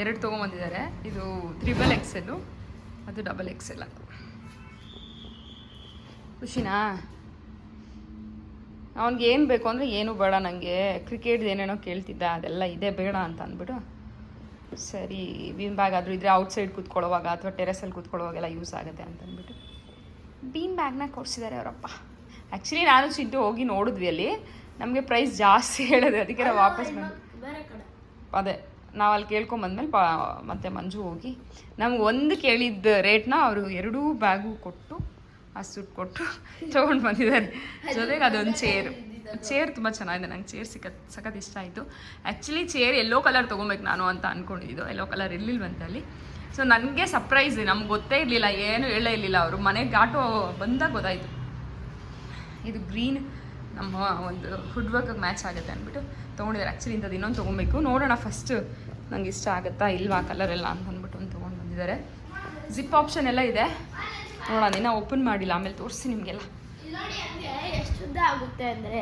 ಎರಡು ತೊಗೊಂಬಂದಿದ್ದಾರೆ. ಇದು ತ್ರಿಬಲ್ ಎಕ್ಸೆಲ್ಲು ಅದು ಡಬಲ್ ಎಕ್ಸೆಲ್ ಅದು. ಖುಷಿನಾ? ಅವ್ನಿಗೆ ಏನು ಬೇಕು ಅಂದರೆ ಏನೂ ಬೇಡ ನನಗೆ ಕ್ರಿಕೆಟ್ ಏನೇನೋ ಕೇಳ್ತಿದ್ದ ಅದೆಲ್ಲ ಇದೆ ಬೇಡ ಅಂತ ಅಂದ್ಬಿಟ್ಟು ಸರಿ ಬೀಮ್ ಬ್ಯಾಗ್ ಆದರೂ ಇದ್ರೆ ಔಟ್ಸೈಡ್ ಕೂತ್ಕೊಳ್ಳೋವಾಗ ಅಥವಾ ಟೆರೆಸಲ್ಲಿ ಕೂತ್ಕೊಳ್ಳೋವಾಗೆಲ್ಲ ಯೂಸ್ ಆಗುತ್ತೆ ಅಂತ ಅಂದ್ಬಿಟ್ಟು. ಬೀಮ್ ಬ್ಯಾಗ್ನ ಕೊಡಿಸಿದ್ದಾರೆ ಅವರಪ್ಪ. ಆ್ಯಕ್ಚುಲಿ ನಾನು ಸಿಟ್ಟು ಹೋಗಿ ನೋಡಿದ್ವಿ ಅಲ್ಲಿ. ನಮಗೆ ಪ್ರೈಸ್ ಜಾಸ್ತಿ ಹೇಳೋದು. ಅದಕ್ಕೆ ನಾವು ವಾಪಸ್ ಬಂದು ಅದೇ ನಾವು ಅಲ್ಲಿ ಕೇಳ್ಕೊಂಬಂದ್ಮೇಲೆ ಪಾ ಮತ್ತೆ ಮಂಜು ಹೋಗಿ. ನಮ್ಗೆ ಒಂದು ಕೇಳಿದ್ದ ರೇಟ್ನ ಅವರು ಎರಡೂ ಬ್ಯಾಗು ಕೊಟ್ಟು ಆ ಸುಟ್ಟು ಕೊಟ್ಟು ತೊಗೊಂಡು ಬಂದಿದ್ದಾರೆ. ಜೊತೆಗೆ ಅದೊಂದು ಚೇರು ಚೇರ್ ತುಂಬ ಚೆನ್ನಾಗಿದೆ. ನಂಗೆ ಚೇರ್ ಸಿಕ್ಕ ಸಖತ್ ಇಷ್ಟ ಆಯಿತು. ಆ್ಯಕ್ಚುಲಿ ಚೇರ್ ಎಲ್ಲೋ ಕಲರ್ ತೊಗೊಬೇಕು ನಾನು ಅಂತ ಅಂದ್ಕೊಂಡಿದ್ದು ಎಲ್ಲೋ ಕಲರ್ ಇರಲಿಲ್ವಂತೆ ಅಲ್ಲಿ. ಸೊ ನನಗೆ ಸರ್ಪ್ರೈಸ್ ನಮ್ಗೆ ಗೊತ್ತೇ ಇರಲಿಲ್ಲ, ಏನು ಹೇಳೇ ಇರಲಿಲ್ಲ ಅವರು. ಮನೆಗೆ ಆಟೋ ಬಂದಾಗ ಗೊತ್ತಾಯಿತು. ಇದು ಗ್ರೀನ್ ನಮ್ಮ ಒಂದು ಫುಡ್ ವರ್ಕಿಗೆ ಮ್ಯಾಚ್ ಆಗುತ್ತೆ ಅಂದ್ಬಿಟ್ಟು ತೊಗೊಂಡಿದ್ದಾರೆ ಆ್ಯಕ್ಚುಲಿ ಇಂಥದ್ದು ಇನ್ನೊಂದು ತೊಗೊಬೇಕು. ನೋಡೋಣ ಫಸ್ಟ್ ನಂಗೆ ಇಷ್ಟ ಆಗುತ್ತಾ ಇಲ್ವಾ ಕಲರ್ ಎಲ್ಲ ಅಂತ ಅಂದ್ಬಿಟ್ಟು ಒಂದು ತೊಗೊಂಡು ಬಂದಿದ್ದಾರೆ. ಜಿಪ್ ಆಪ್ಷನ್ ಎಲ್ಲ ಇದೆ. ನೋಡೋಣ ಇನ್ನೂ ಓಪನ್ ಮಾಡಿಲ್ಲ, ಆಮೇಲೆ ತೋರಿಸಿ ನಿಮಗೆಲ್ಲ. ಎಷ್ಟು ಉದ್ದ ಆಗುತ್ತೆ ಅಂದರೆ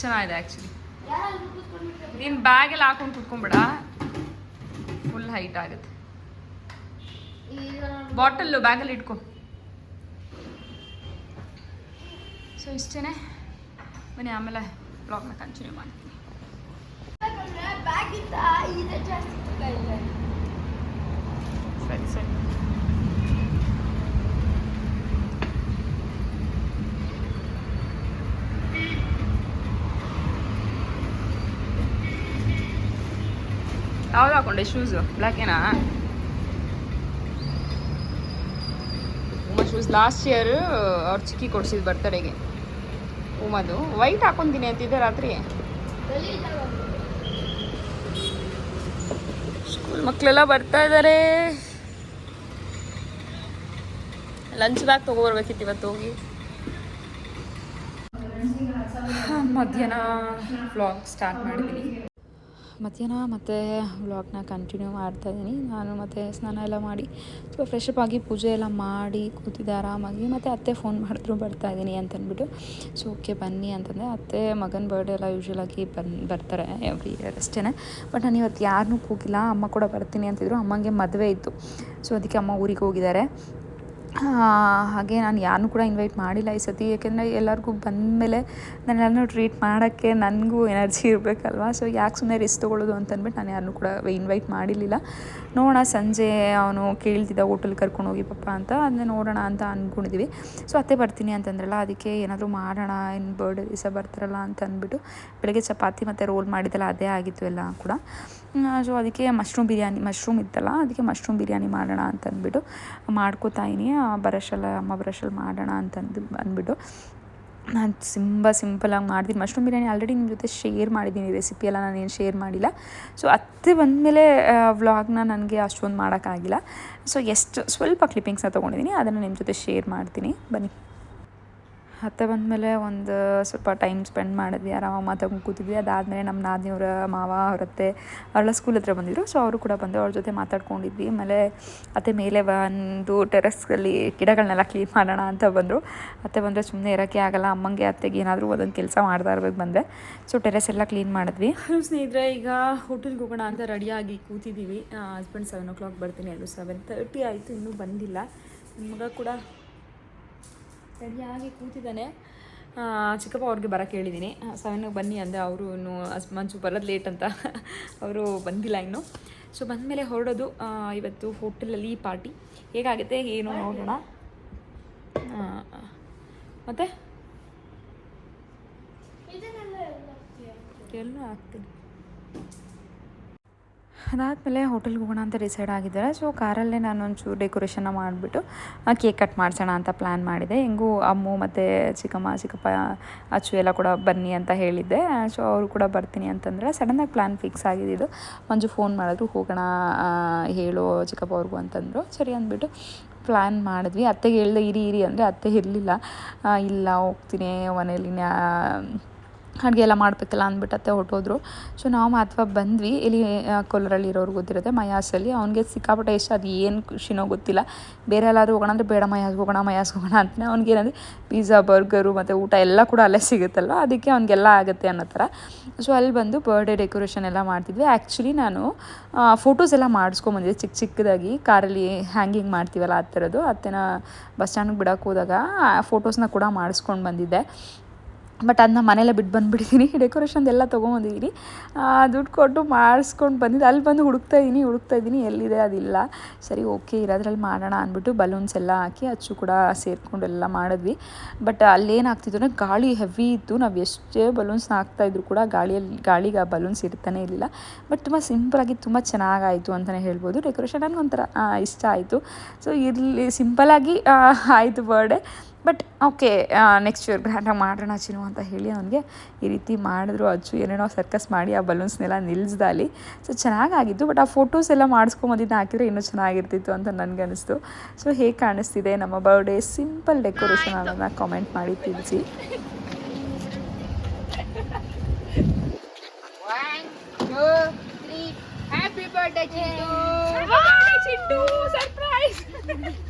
ಚೆನ್ನಾಗಿದೆ ಆ್ಯಕ್ಚುಲಿ ನೀನು ಬ್ಯಾಗೆಲ್ಲ ಹಾಕೊಂಡು ಕುತ್ಕೊಂಬಿಡ ಫುಲ್ ಹೈಟ್ ಆಗುತ್ತೆ. ಬಾಟಲ್ಲು ಬ್ಯಾಗಲ್ಲಿ ಇಟ್ಕೊ. ಸೊ ಇಷ್ಟೇ ಬನ್ನಿ ಆಮೇಲೆ ಬ್ಲಾಗ್ನ ಕಂಟಿನ್ಯೂ ಮಾಡ್ತೀನಿ. ಸರಿ ಸರಿ. ಯಾವ್ದು ಹಾಕೊಂಡೆ ಶೂಸ್ ಬ್ಲ್ಯಾಕೇನಾ ಉಮಾ ಶೂಸ್ ಲಾಸ್ಟ್ ಇಯರ್ ಅವ್ರು ಚಿಕ್ಕಿ ಕೊಡ್ಸಿದ್ದು ಬರ್ತಡೆಗೆ ಉಮದು ವೈಟ್ ಹಾಕೊಂತೀನಿ ಅಂತಿದ್ದೆ ರಾತ್ರಿ. ಸ್ಕೂಲ್ ಮಕ್ಕಳೆಲ್ಲ ಬರ್ತಾ ಇದ್ದಾರೆ ಲಂಚ್ ಬ್ಯಾಗ್ ತೊಗೊಬರ್ಬೇಕಿತ್ತು ಇವತ್ತು ಹೋಗಿ. ಮಧ್ಯಾಹ್ನ ಫ್ಲಾಗ್ ಸ್ಟಾರ್ಟ್ ಮಾಡಿದ್ದೀನಿ ಮಧ್ಯಾಹ್ನ ಮತ್ತು ವ್ಲಾಗ್ನ ಕಂಟಿನ್ಯೂ ಮಾಡ್ತಾ ಇದ್ದೀನಿ. ನಾನು ಮತ್ತು ಸ್ನಾನ ಎಲ್ಲ ಮಾಡಿ ಸ್ವಲ್ಪ ಫ್ರೆಶಪ್ ಆಗಿ ಪೂಜೆ ಎಲ್ಲ ಮಾಡಿ ಕೂತಿದ್ದೆ ಆರಾಮಾಗಿ ಮತ್ತು ಅತ್ತೆ ಫೋನ್ ಮಾಡಿದ್ರು ಬರ್ತಾ ಇದ್ದೀನಿ ಅಂತಂದ್ಬಿಟ್ಟು. ಸೊ ಓಕೆ ಬನ್ನಿ ಅಂತಂದೆ ಅತ್ತೆ, ಮಗನ ಬರ್ಡೇ ಎಲ್ಲ ಯೂಶ್ವಲಾಗಿ ಬನ್, ಬರ್ತಾರೆ ಎವ್ರಿ ಇಯರ್ ಅಷ್ಟೇ ಬಟ್ ನಾನು ಇವತ್ತು ಯಾರನ್ನೂ ಕೂಗಿಲ್ಲ, ಅಮ್ಮ ಕೂಡ ಬರ್ತೀನಿ ಅಂತಿದ್ರು, ಅಮ್ಮಂಗೆ ಮದುವೆ ಇತ್ತು. ಸೊ ಅದಕ್ಕೆ ಅಮ್ಮ ಊರಿಗೆ ಹೋಗಿದ್ದಾರೆ. ಹಾಗೆ ನಾನು ಯಾರನ್ನೂ ಕೂಡ ಇನ್ವೈಟ್ ಮಾಡಿಲ್ಲ ಈ ಸತಿ ಏಕೆಂದರೆ ಎಲ್ಲರಿಗೂ ಬಂದಮೇಲೆ ನನ್ನೆಲ್ಲನೂ ಟ್ರೀಟ್ ಮಾಡೋಕ್ಕೆ ನನಗೂ ಎನರ್ಜಿ ಇರಬೇಕಲ್ವಾ? ಸೊ ಯಾಕೆ ಸುಮ್ಮನೆ ರಿಸ್ಕ್ ತೊಗೊಳ್ಳೋದು ಅಂತಂದ್ಬಿಟ್ಟು ನಾನು ಯಾರನ್ನೂ ಕೂಡ ಇನ್ವೈಟ್ ಮಾಡಿರಲಿಲ್ಲ. ನೋಡೋಣ, ಸಂಜೆ ಅವನು ಕೇಳ್ತಿದ್ದ ಹೋಟೆಲ್ ಕರ್ಕೊಂಡು ಹೋಗಿ ಪಪ್ಪ ಅಂತ, ಅದನ್ನ ನೋಡೋಣ ಅಂತ ಅಂದ್ಕೊಂಡಿದ್ವಿ ಸೊ ಅತ್ತೆ ಬರ್ತೀನಿ ಅಂತಂದ್ರಲ್ಲ, ಅದಕ್ಕೆ ಏನಾದರೂ ಮಾಡೋಣ ಇನ್ನು ಬರ್ಡೇ ದಿವಸ ಬರ್ತಾರಲ್ಲ ಅಂತ ಅಂದ್ಬಿಟ್ಟು ಬೆಳಗ್ಗೆ ಚಪಾತಿ ಮತ್ತು ರೋಲ್ ಮಾಡಿದ್ದಲ್ಲ ಅದೇ ಆಗಿತ್ತು ಎಲ್ಲ ಕೂಡ. ಸೊ ಅದಕ್ಕೆ ಮಶ್ರೂಮ್ ಬಿರಿಯಾನಿ ಮಶ್ರೂಮ್ ಇತ್ತಲ್ಲ, ಅದಕ್ಕೆ ಮಶ್ರೂಮ್ ಬಿರಿಯಾನಿ ಮಾಡೋಣ ಅಂತ ಅಂದ್ಬಿಟ್ಟು ಮಾಡ್ಕೋತಾ ಇದೀನಿ ಬರಶಲ್ಲ ಅಮ್ಮ ಬರಷಲ್ಲಿ ಮಾಡೋಣ ಅಂತಂದು ಅಂದ್ಬಿಟ್ಟು. ನಾನು ತುಂಬ ಸಿಂಪಲಾಗಿ ಮಾಡ್ತೀನಿ. ಮಶ್ರೂಮ್ ಬಿರಿಯಾನಿ ಆಲ್ರೆಡಿ ನಿಮ್ಮ ಜೊತೆ ಶೇರ್ ಮಾಡಿದ್ದೀನಿ. ರೆಸಿಪಿ ಎಲ್ಲ ಏನು ಶೇರ್ ಮಾಡಿಲ್ಲ. ಸೊ ಅತ್ತೆ ಬಂದಮೇಲೆ ವ್ಲಾಗ್ನ ನನಗೆ ಅಷ್ಟೊಂದು ಮಾಡೋಕ್ಕಾಗಿಲ್ಲ ಸೊ ಎಷ್ಟು ಸ್ವಲ್ಪ ಕ್ಲಿಪ್ಪಿಂಗ್ಸ್ನ ತೊಗೊಂಡಿದ್ದೀನಿ. ಅದನ್ನು ನಿಮ್ಮ ಜೊತೆ ಶೇರ್ ಮಾಡ್ತೀನಿ. ಬನ್ನಿ. ಅತ್ತೆ ಬಂದಮೇಲೆ ಒಂದು ಸ್ವಲ್ಪ ಟೈಮ್ ಸ್ಪೆಂಡ್ ಮಾಡಿದ್ವಿ, ಆರಾಮಾಗಿ ಮಾತಾಡ್ಕೊಂಡು ಕೂತಿದ್ವಿ. ಅದಾದಮೇಲೆ ನಮ್ಮ ನಾದಿನವರ ಮಾವ ಅವರತ್ತೆ ಅವರೆಲ್ಲ ಸ್ಕೂಲ್ ಹತ್ರ ಬಂದಿದ್ರು. ಸೊ ಅವರು ಕೂಡ ಬಂದು ಅವ್ರ ಜೊತೆ ಮಾತಾಡ್ಕೊಂಡಿದ್ವಿ. ಆಮೇಲೆ ಅತ್ತೆ ಮೇಲೆ ಬಂದು ಟೆರೆಸ್ನಲ್ಲಿ ಗಿಡಗಳನ್ನೆಲ್ಲ ಕ್ಲೀನ್ ಮಾಡೋಣ ಅಂತ ಬಂದರು. ಅತ್ತೆ ಬಂದರೆ ಸುಮ್ಮನೆ ಇರೋಕ್ಕೆ ಆಗಲ್ಲ, ಅಮ್ಮಂಗೆ, ಅತ್ತೆಗೆ ಏನಾದರೂ ಒಂದೊಂದು ಕೆಲಸ ಮಾಡ್ತಾ ಇರ್ಬೇಕು ಬಂದರೆ ಸೊ ಟೆರೆಸ್ ಎಲ್ಲ ಕ್ಲೀನ್ ಮಾಡಿದ್ವಿ. ಸ್ನೇಹಿತರೆ, ಈಗ ಹೋಟೆಲ್ಗೆ ಹೋಗೋಣ ಅಂತ ರೆಡಿಯಾಗಿ ಕೂತಿದ್ದೀವಿ. ಹಸ್ಬೆಂಡ್ ಸೆವೆನ್ ಓ ಕ್ಲಾಕ್ ಬರ್ತೀನಿ ಅದು ಸೆವೆನ್ ತರ್ಟಿ ಆಯಿತು, ಇನ್ನೂ ಬಂದಿಲ್ಲ. ನಿಮ್ಗೆ ಮಗ ಕೂಡ ರೆಡಿಯಾಗಿ ಕೂತಿದ್ದಾನೆ. ಚಿಕ್ಕಪ್ಪ ಅವ್ರಿಗೆ ಬರೋಕ್ಕೆ ಹೇಳಿದ್ದೀನಿ ಸೆವೆನ್ಗೆ ಬನ್ನಿ ಅಂದೆ. ಅವರು ಇನ್ನು ಮಂಚು ಬರೋದು ಲೇಟ್ ಅಂತ. ಅವರು ಬಂದಿಲ್ಲ ಇನ್ನು. ಸೊ ಬಂದಮೇಲೆ ಹೊರಡೋದು ಆ, ಇವತ್ತು ಹೋಟೆಲಲ್ಲಿ ಪಾರ್ಟಿ. ಹೇಗಾಗುತ್ತೆ ಏನು ನೋಡೋಣ. ಮತ್ತು? ಎಲ್ಲ ಹಾಕ್ತೀಯ? ಅದಾದಮೇಲೆ ಹೋಟೆಲ್ಗೆ ಹೋಗೋಣ ಅಂತ ಡಿಸೈಡ್ ಆಗಿದ್ದಾರೆ. ಸೊ ಕಾರಲ್ಲೇ ನಾನು ಒಂಚೂರು ಡೆಕೋರೇಷನ್ನ ಮಾಡಿಬಿಟ್ಟು ಕೇಕ್ ಕಟ್ ಮಾಡಿಸೋಣ ಅಂತ ಪ್ಲ್ಯಾನ್ ಮಾಡಿದೆ. ಹೆಂಗೂ ಅಮ್ಮು ಮತ್ತು ಚಿಕ್ಕಮ್ಮ, ಚಿಕ್ಕಪ್ಪ, ಅಚ್ಚು ಎಲ್ಲ ಕೂಡ ಬನ್ನಿ ಅಂತ ಹೇಳಿದ್ದೆ. ಸೊ ಅವರು ಕೂಡ ಬರ್ತೀನಿ ಅಂತಂದರೆ ಸಡನ್ನಾಗಿ ಪ್ಲ್ಯಾನ್ ಫಿಕ್ಸ್ ಆಗಿದ್ದು ಮಂಜು ಫೋನ್ ಮಾಡಿದ್ರು, ಹೋಗೋಣ ಹೇಳು ಚಿಕ್ಕಪ್ಪ ಅವ್ರಿಗೂ ಅಂತಂದರು. ಸರಿ ಅಂದ್ಬಿಟ್ಟು ಪ್ಲ್ಯಾನ್ ಮಾಡಿದ್ವಿ. ಅತ್ತೆಗೆ ಹೇಳಿದೆ, ಇರಿ ಇರಿ ಅಂದರೆ ಅತ್ತೆ ಇರಲಿಲ್ಲ. ಇಲ್ಲ, ಹೋಗ್ತೀನಿ ಮನೇಲಿ ಅಡುಗೆ ಎಲ್ಲ ಮಾಡಬೇಕಲ್ಲ ಅಂದ್ಬಿಟ್ಟತ್ತೆ ಹೊರಟೋದ್ರು. ಸೊ ನಾವು ಮಾತ್ರ ಬಂದ್ವಿ. ಇಲ್ಲಿ ಇರೋರು ಗೊತ್ತಿರುತ್ತೆ, ಮಯಾಸಲ್ಲಿ. ಅವ್ನಿಗೆ ಸಿಕ್ಕಾಪಟ್ಟೆ ಇಷ್ಟ. ಅದು ಏನು ಖುಷಿನೋ ಗೊತ್ತಿಲ್ಲ. ಬೇರೆ ಎಲ್ಲಾದರೂ ಹೋಗೋಣ ಅಂದರೆ, ಬೇಡ ಮಯಾಸ್ಗೆ ಹೋಗೋಣ ಮಯಾಸ್ಗೆ ಹೋಗೋಣ ಅಂತಾನೆ ಅವ್ನಿಗೆ ಏನಂದರೆ ಪಿಜ್ಜಾ ಬರ್ಗರು ಮತ್ತು ಊಟ ಎಲ್ಲ ಕೂಡ ಅಲ್ಲೇ ಸಿಗುತ್ತಲ್ವ? ಅದಕ್ಕೆ ಅವ್ನಿಗೆಲ್ಲ ಆಗುತ್ತೆ ಅನ್ನೋ ಥರ. ಸೊ ಅಲ್ಲಿ ಬಂದು ಬರ್ಡೇ ಡೆಕೋರೇಷನ್ ಎಲ್ಲ ಮಾಡ್ತಿದ್ವಿ. ಆ್ಯಕ್ಚುಲಿ ನಾನು ಫೋಟೋಸ್ ಎಲ್ಲ ಮಾಡಿಸ್ಕೊಂಬಂದಿದ್ದೆ ಚಿಕ್ಕ ಚಿಕ್ಕದಾಗಿ. ಕಾರಲ್ಲಿ ಹ್ಯಾಂಗಿಂಗ್ ಮಾಡ್ತೀವಲ್ಲ ಆ ಥರದ್ದು. ಅತ್ತೆನ ಬಸ್ ಸ್ಟ್ಯಾಂಡ್ಗೆ ಬಿಡೋಕೆ ಹೋದಾಗ ಫೋಟೋಸ್ನ ಕೂಡ ಮಾಡಿಸ್ಕೊಂಡು ಬಂದಿದ್ದೆ ಬಟ್ ಅದನ್ನ ಮನೇಲೆ ಬಿಟ್ಟು ಬಂದುಬಿಟ್ಟಿದ್ದೀನಿ ಡೆಕೋರೇಷನ್ದೆಲ್ಲ ತೊಗೊಂಬಂದಿದ್ದೀನಿ ದುಡ್ಡು ಕೊಟ್ಟು ಮಾಡಿಸ್ಕೊಂಡು ಬಂದಿದ್ದು ಅಲ್ಲಿ ಬಂದು ಹುಡುಕ್ತಾ ಇದ್ದೀನಿ ಹುಡುಕ್ತಾ ಇದ್ದೀನಿ ಎಲ್ಲಿದೆ ಅದಿಲ್ಲ. ಸರಿ, ಓಕೆ, ಇರೋದ್ರಲ್ಲಿ ಮಾಡೋಣ ಅಂದ್ಬಿಟ್ಟು ಬಲೂನ್ಸ್ ಎಲ್ಲ ಹಾಕಿ ಅಚ್ಚು ಕೂಡ ಸೇರಿಕೊಂಡು ಎಲ್ಲ ಮಾಡಿದ್ವಿ. ಬಟ್ ಅಲ್ಲೇನಾಗ್ತಿತ್ತು ಅಂದರೆ ಗಾಳಿ ಹೆವಿ ಇತ್ತು. ನಾವು ಎಷ್ಟೇ ಬಲೂನ್ಸ್ನ ಹಾಕ್ತಾಯಿದ್ರು ಕೂಡ ಗಾಳಿಯಲ್ಲಿ ಗಾಳಿಗೆ ಆ ಬಲೂನ್ಸ್ ಇರ್ತಾನೆ ಇರಲಿಲ್ಲ. ಬಟ್ ತುಂಬ ಸಿಂಪಲಾಗಿ ತುಂಬ ಚೆನ್ನಾಗಾಯಿತು ಅಂತಲೇ ಹೇಳ್ಬೋದು. ಡೆಕೋರೇಷನ್ ನನಗೊಂಥರ ಇಷ್ಟ ಆಯಿತು. ಸೊ ಇರಲಿ ಸಿಂಪಲಾಗಿ ಆಯಿತು birthday but okay next year ಗ್ರ್ಯಾಂಡಾಗಿ ಮಾಡೋಣ ಚಿನ್ನು ಅಂತ ಹೇಳಿ ಅವನಿಗೆ ಈ ರೀತಿ ಮಾಡಿದ್ರು. ಅಚ್ಚು ಏನೇನೋ ಸರ್ಕಸ್ ಮಾಡಿ ಆ ಬಲೂನ್ಸ್ನೆಲ್ಲ ನಿಲ್ಲಿಸ್ದ ಅಲ್ಲಿ. ಸೊ ಚೆನ್ನಾಗಾಗಿತ್ತು ಬಟ್ ಆ ಫೋಟೋಸ್ ಎಲ್ಲ ಮಾಡಿಸ್ಕೊಂಬಂದಿದ್ದು ಹಾಕಿದ್ರೆ ಇನ್ನೂ ಚೆನ್ನಾಗಿರ್ತಿತ್ತು ಅಂತ ನನಗೆ ಅನಿಸ್ತು. ಸೊ ಹೇಗೆ ಕಾಣಿಸ್ತಿದೆ ನಮ್ಮ ಬರ್ಡೇ ಸಿಂಪಲ್ ಡೆಕೋರೇಷನ್ ಅನ್ನೋದನ್ನ ಕಾಮೆಂಟ್ ಮಾಡಿ ತಿಳಿಸಿ. Happy birthday, Chintu.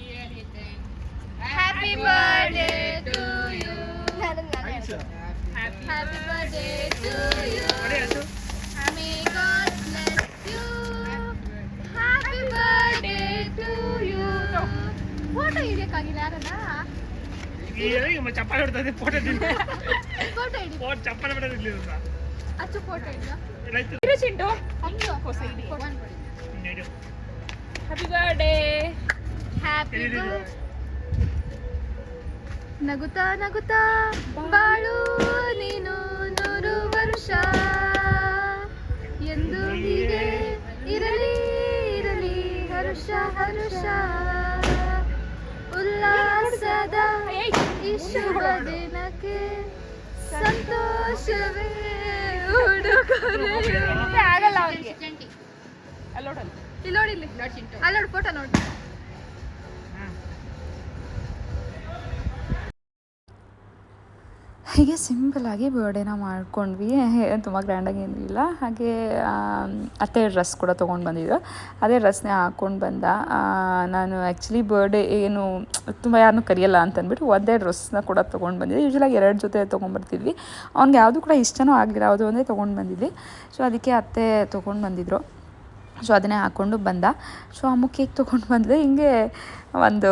Happy birthday to you happy birthday to you may God bless you happy birthday to you photo ಹಿಡಿಯಕ್ಕಾಗಿಲ್ಲ ಯಾರನ್ನ ಚಪ್ಪಾಳೆ ಹೊಡ್ತದೆ ಫೋಟೋ ಫೋಟೋ ಹಿಡಿ ಫೋಟೋ ಚಪ್ಪಾಳೆ ಬಿಡೋದಿಲ್ಲ ಅಚ್ಚು ಫೋಟೋ ಹಿಡಿದ ಏನಾಯ್ತು ಚಿಂಟು ಹಂಗೆ ನಡಿ. ಹ್ಯಾಪಿ ಬರ್ಡೇ ಹ್ಯಾಪಿ ಹಿಡಿ, ಹಿಡಿ. ನಗುತ್ತಾ ನಗುತ್ತಾ ಬಾಳು ನೀನು ನೂರು ವರ್ಷ. ಎಂದು ಹೀಗೆ ಇರಲಿ ಇರಲಿ ಹರುಷ ಹರುಷ. ಉಲ್ಲಾಸದ ಈ ಶುಭ ದಿನಕ್ಕೆ ಸಂತೋಷವೇ ಉಡುಗೊರೆ ಆಗಲ್ಲ ಅವ್ರಿಗೆ ಇಲ್ಲಿ ನೋಡಿ ಇಲ್ಲಿ. ಅಲ್ಲಿ ಫೋಟೋ ನೋಡಿ. ಹೀಗೆ ಸಿಂಪಲ್ಲಾಗಿ ಬರ್ಡೇನ ಮಾಡ್ಕೊಂಡ್ವಿ. ತುಂಬ ಗ್ರ್ಯಾಂಡಾಗಿ ಇಲ್ಲ. ಹಾಗೆ ಅತ್ತೆ ಡ್ರೆಸ್ ಕೂಡ ತೊಗೊಂಡು ಬಂದಿದ್ದು ಅದೇ ಡ್ರೆಸ್ನೇ ಹಾಕ್ಕೊಂಡು ಬಂದ. ನಾನು ಆ್ಯಕ್ಚುಲಿ ಬರ್ಡೇ ಏನು ತುಂಬ ಯಾರನ್ನೂ ಕರೆಯಲ್ಲ ಅಂತಂದ್ಬಿಟ್ಟು ಒಂದೇ ಡ್ರೆಸ್ನ ಕೂಡ ತೊಗೊಂಡು ಬಂದಿದ್ದೆ. ಯೂಶ್ವಲಾಗಿ ಎರಡು ಜೊತೆ ತೊಗೊಂಡ್ಬರ್ತಿದ್ವಿ ಅವ್ನಿಗೆ ಯಾವುದು ಕೂಡ ಇಷ್ಟನೂ ಆಗಲಿಲ್ಲ ಅದು ಒಂದೇ ತೊಗೊಂಡು ಬಂದಿದ್ವಿ. ಸೊ ಅದಕ್ಕೆ ಅತ್ತೆ ತೊಗೊಂಡು ಬಂದಿದ್ರು. ಸೊ ಅದನ್ನೇ ಹಾಕ್ಕೊಂಡು ಬಂದ. ಸೊ ಅಮ್ಮ ಕೇಕ್ ತೊಗೊಂಡು ಬಂದರೆ ಹಿಂಗೆ ಒಂದು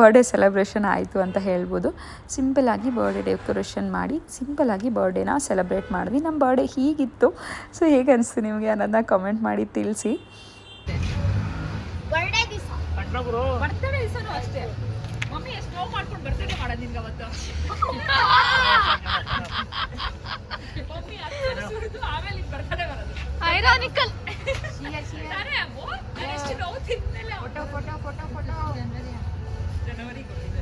ಬರ್ಡೇ ಸೆಲೆಬ್ರೇಷನ್ ಆಯಿತು ಅಂತ ಹೇಳ್ಬೋದು. ಸಿಂಪಲಾಗಿ ಬರ್ಡೇ ಡೆಕೋರೇಷನ್ ಮಾಡಿ ಸಿಂಪಲಾಗಿ ಬರ್ಡೇನ ಸೆಲೆಬ್ರೇಟ್ ಮಾಡಿದ್ವಿ. ನಮ್ಮ ಬರ್ಡೇ ಹೀಗಿತ್ತು. ಸೊ ಹೇಗೆ ಅನಿಸ್ತು ನಿಮಗೆ? ಅನ್ನೋದನ್ನ ಕಮೆಂಟ್ ಮಾಡಿ ತಿಳಿಸಿ. ಆಮೇಲೆ ಐರಾನಿಕಲ್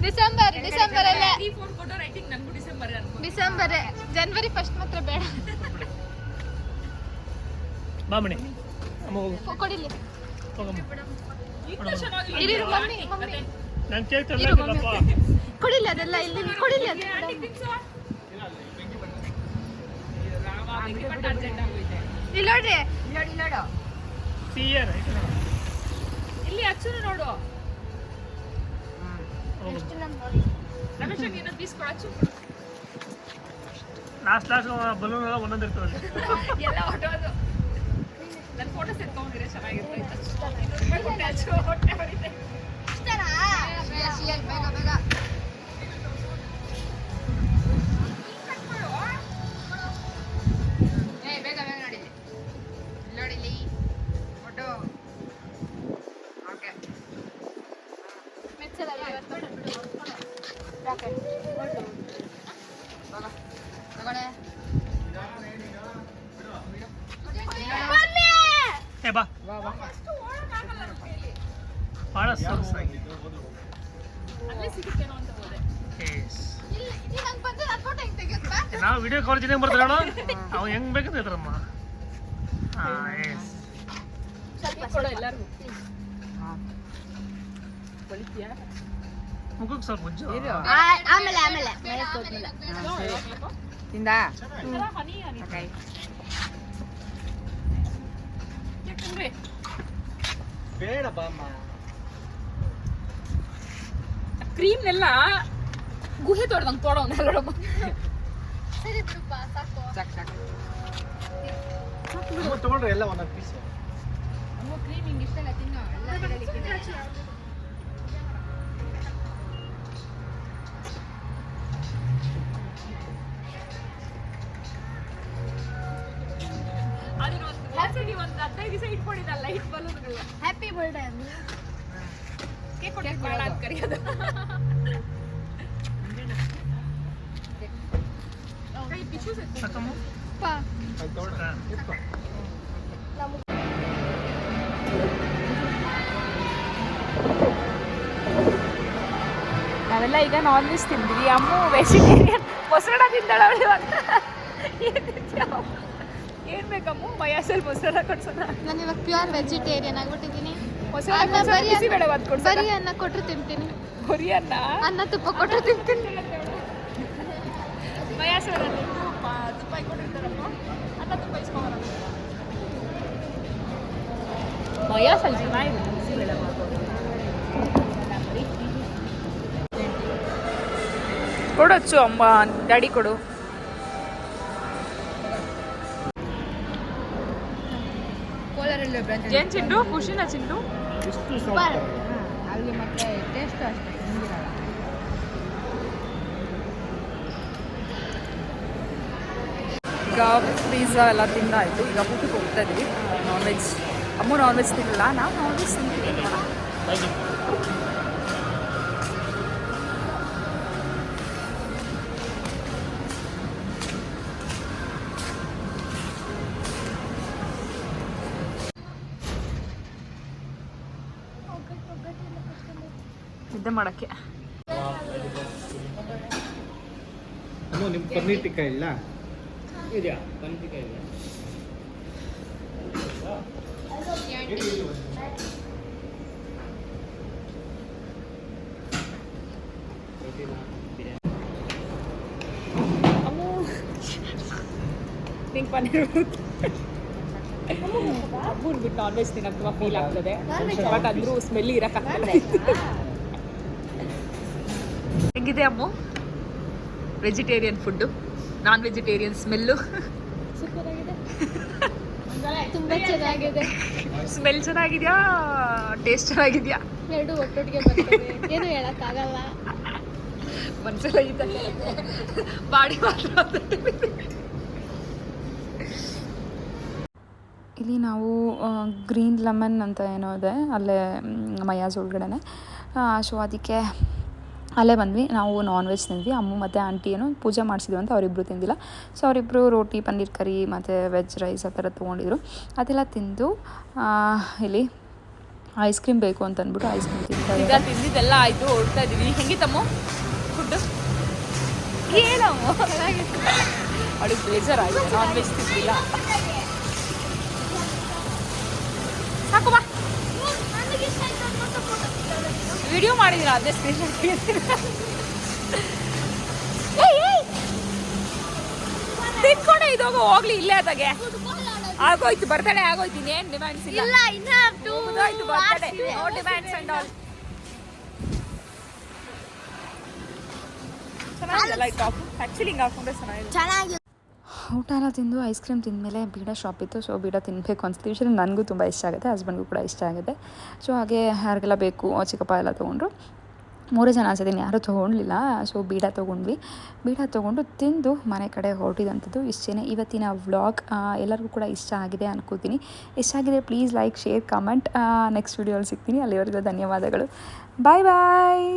ಡಿಸೆಂಬರ್ ಡಿಸೆಂಬರ್ ಅಲ್ಲೇ ಡಿಸೆಂಬರ್. ಜನವರಿ ಫಸ್ಟ್ ಮಾತ್ರ ಬೇಡ. ಬಾಮಣಿ ಕೊಡಿಲ್ಲ. ಕೊಡಿಲಿ ಕೊಡಿಲ್ಲ ಅದೆಲ್ಲ ಇಲ್ಲಿ ಕೊಡಿಲಿ ಅದು ಇಲ್ಲಿ ನೋಡ್ರಿ. ನೋಡಿ ನೋಡು ಸಿ ಇಯರ್ ಐತೆ ನೋಡು ಇಲ್ಲಿ ಅಚ್ಚುನು ನೋಡು. ಎಷ್ಟು ನಮ್ಮ ರಮೇಶ್ ಇನ್ನೊಂದು ಪೀಸ್ ಕೊಡು ಅಚ್ಚು ಲಾಸ್ಟ್ ಲಾಸ್ಟ್ ಬಲೂನ್ ಎಲ್ಲ ಒಂದೊಂದು ಇರ್ತದೆ ಎಲ್ಲ ಹೊಟ್ಟೋದು ನನ್ನ ಫೋಟೋಸ್ ಎತ್ಕೊಂಡಿದ್ರೆ ಚೆನ್ನಾಗಿರ್ತೈತೆ ಹೊಟ್ಟೆ ಹೊಡಿತೆ ಇಷ್ಟನಾ? ಬೇಗ ಬೇಗ. ಕಾಲ್ ಜೊತೆಗೆ ಬರ್ತಾರೆ ಅಣ್ಣ ಅವ ಹೆಂಗ್ ಬೇಕಂತ ಹೇಳ್ತಾರಮ್ಮ. ಮುಖಕ್ಕೆ ಸ್ವಲ್ಪ ಉಜ್ಜು ಆಮೇಲೆ ಆಮೇಲೆ. ತಿಂದ? ಬೇಡ ಬಾಮ್ಮ ಕ್ರೀಮ್ನೆಲ್ಲ ಗುಹೆ ತೊಡ್ದಂಗೆ ತೊಡೋಣ ಸರಿದ್ರಪ್ಪ ಸಾಕು ಸಾಕು ಸಾಕು ಇವತ್ತು ತಗೊಂಡ್ರೆ ಎಲ್ಲ ಒಂದೊಂದು ಪೀಸ್ ಓ ಕ್ರೀಮ್ ಹಿಂಗೆ ಇಷ್ಟಲ್ಲ ತಿನ್ನೋ ಎಲ್ಲ ಬಿಡಲಿಕ್ಕೆ ಹ್ಯಾಪಿ ಬರ್ಡೇ ಕೇಕ್ ಕೊಡಿ ಬೇಡ ಅಂತ ಕರೆಯೋದು ನಾವೆಲ್ಲ ಈಗ ನಾನ್ ವೆಜ್ ತಿಂದ್ವಿ. ಅಮ್ಮ ವೆಜಿಟೇರಿಯನ್ ಮೊಸರನ್ನ ತಿಂದಾಳ ಏನ್ ಬೇಕಮ್ಮ? ಮಯಾಸಲ್ ಮೊಸರನ್ನ ಕೊಡ್ಸೋಣ ನಾನು ಇವಾಗ ಪ್ಯೂರ್ ವೆಜಿಟೇರಿಯನ್ ಆಗ್ಬಿಟ್ಟಿದ್ದೀನಿ. ಬರೀ ಅನ್ನ ಕೊಟ್ಟರು ತಿಂತೀನಿ. ಬರೀ ಅನ್ನ? ಅನ್ನ ತುಪ್ಪ ಕೊಟ್ಟರು ತಿಂತೀನಿ. ಮಯಾಸಲ್ ಇಸ್ಕೊಂಬರೋಣ ಮಯಾಸಲ್ ಚೆನ್ನಾಗಿದೆ ಬಾತ್ ಕೊಡೊಚ್ಚು ಅಮ್ಮ ಡ್ಯಾಡಿ ಕೊಡು. ಕೋಲಾರಲ್ಲಿ ಏನ್ ಚಿಂಡು ಖುಷಿನ ಚಿಂಡು ಅಲ್ಲಿ ಮತ್ತೆ ಟೇಸ್ಟ್ ಅಷ್ಟೇ ಈಗ ಪಿಜ್ಜಾ ಎಲ್ಲ ತಿಂದಾಯಿತು. ಈಗ ಊಟಕ್ಕೆ ಹೋಗ್ತಾ ಇದ್ವಿ. ನಾನ್ ವೆಜ್ ಅಮ್ಮ ನಾನ್ ವೆಜ್ ತಿನ್ನಲ್ಲ, ನಾವು ನಾನ್ ವೆಜ್ ನಿದ್ದೆ ಮಾಡೋಕ್ಕೆ. ನಿಮ್ಮ ಪನ್ನೀರ್ ಟಿಕ್ಕ ಇಲ್ಲ? ಇದೆಯಾ? ಟಿಕ್ಕ ಇದೆಯಾ? ಬಿಟ್ಟು ನಾನ್ ವೆಜ್ ತಿನ್ನಕ್ಕೆ ತುಂಬ ಫೀಲ್ ಆಗ್ತದೆ. ಬಟ್ ಅಂದರೂ ಸ್ಮೆಲ್ ಇರೋಕ್ಕಾಗಲ್ಲ ಹೆಂಗಿದೆ ಅಮ್ಮು? Vegetarian food non vegetarian smell ತುಂಬಾ ಚೆನ್ನಾಗಿದೆ. ಸ್ಮೆಲ್ ಚೆನ್ನಾಗಿದೆಯಾ? ಟೇಸ್ಟ್ ಚೆನ್ನಾಗಿದ್ಯಾ? ಎರಡು ಒಟ್ಟೊಟ್ಟಿಗೆ ಬರ್ತವೆ ಏನು ಹೇಳಕ್ಕಾಗಲ್ಲ. ಆಗಲ್ಲ ಈ ಥರ ಬಾಡಿ ಮಾತ್ರ ಇಲ್ಲಿ ನಾವು ಗ್ರೀನ್ ಲೆಮನ್ ಅಂತ ಏನೋ ಇದೆ. ಅಲ್ಲೇ ಮಯಾಜ್ ಮಯಾಸ್ ಒಳಗಡೆ ಸೊ ಅದಕ್ಕೆ ಅಲ್ಲೇ ಬಂದ್ವಿ, ನಾವು ನಾನ್ ವೆಜ್ ತಿಂದ್ವಿ, ಅಮ್ಮ ಮತ್ತು ಆಂಟಿ ಏನು ಪೂಜೆ ಮಾಡಿಸಿದ್ವಿ ಅಂತ ಅವರಿಬ್ಬರು ತಿಂದಿಲ್ಲ. ಸೊ ಅವರಿಬ್ಬರು ರೋಟಿ, ಪನ್ನೀರ್ ಕರಿ ಮತ್ತು ವೆಜ್ ರೈಸ್ ಆ ಥರ ತೊಗೊಂಡಿದ್ರು. ಅದೆಲ್ಲ ತಿಂದು ಇಲ್ಲಿ ಐಸ್ ಕ್ರೀಮ್ ಬೇಕು ಅಂತ ಅಂದ್ಬಿಟ್ಟು ಐಸ್ ಕ್ರೀಮ್ ತಿಂತಾರೆ ತಿಂದಿದ್ದೆಲ್ಲ ಆಯಿತು ಹೊಡ್ತಾ ಇದ್ದೀವಿ ಹೆಂಗಿತ್ತಮ್ಮ ಫುಡ್ಡು ಏನಮ್ಮ ಬೇಜಾರಾಯ್ತು. ನಾನ್ ವೆಜ್ ತಿಂದಿಲ್ಲ. ಸಾಕು ಬಾ. ವಿಡಿಯೋ ಮಾಡಿದಿರ? ಅದೇ ಸ್ಕ್ರೀನ್ ತಿನ್ಕೊಂಡೆ ಇದೋಗು ಹೋಗ್ಲಿ ಇಲ್ಲೇ ಅದಾಗೆ ಆಗೋಯ್ತು ಬರ್ತಡೆ ಆಗೋಯ್ತು ಇನ್ನೇನು ಡಿಮ್ಯಾಂಡ್ಸ್ ಇಲ್ಲ. ಮುಗ್ದೋಯ್ತು birthday. No demands and all ಚೆನ್ನಾಗಿಲ್ಲ ಈ ಟಾಪ್ ಆ್ಯಕ್ಚುಲಿ ಹಿಂಗೆ ಹಾಕೊಂಡ್ರೆ ಚೆನ್ನಾಗಿದೆ ಚೆನ್ನಾಗಿ ಊಟ ಎಲ್ಲ ತಿಂದು ಐಸ್ ಕ್ರೀಮ್ ತಿಂದಮೇಲೆ ಬೀಡ ಶಾಪ್ ಇತ್ತು. ಸೊ ಬೀಡ ತಿನ್ನಬೇಕು ಅನ್ಸುತ್ತೆ ಯೂಶಲಿ ನನಗೂ ತುಂಬ ಇಷ್ಟ ಆಗುತ್ತೆ. ಹಸ್ಬೆಂಡ್ಗೂ ಕೂಡ ಇಷ್ಟ ಆಗುತ್ತೆ. ಸೊ ಹಾಗೆ ಯಾರಿಗೆಲ್ಲ ಬೇಕು ಚಿಕ್ಕಪ್ಪ ಎಲ್ಲ ತೊಗೊಂಡ್ರು. ಮೂರೇ ಜನ ಅನ್ಸಿದ್ದೀನಿ. ಯಾರೂ ತೊಗೊಂಡಿಲ್ಲ ಸೊ ಬೀಡ ತೊಗೊಂಡ್ವಿ. ಬೀಡ ತೊಗೊಂಡು ತಿಂದು ಮನೆ ಕಡೆ ಹೊರಟಿದಂಥದ್ದು ಇಷ್ಟೇ ಇವತ್ತಿನ ವ್ಲಾಗ್ ಎಲ್ಲರಿಗೂ ಕೂಡ ಇಷ್ಟ ಆಗಿದೆ ಅನ್ಕೋತೀನಿ. ಇಷ್ಟ ಆಗಿದೆ please like share comment next ವೀಡಿಯೋಲ್ಲಿ ಸಿಗ್ತೀನಿ. ಅಲ್ಲಿವರೆಗೂ ಧನ್ಯವಾದಗಳು. ಬಾಯ್ ಬಾಯ್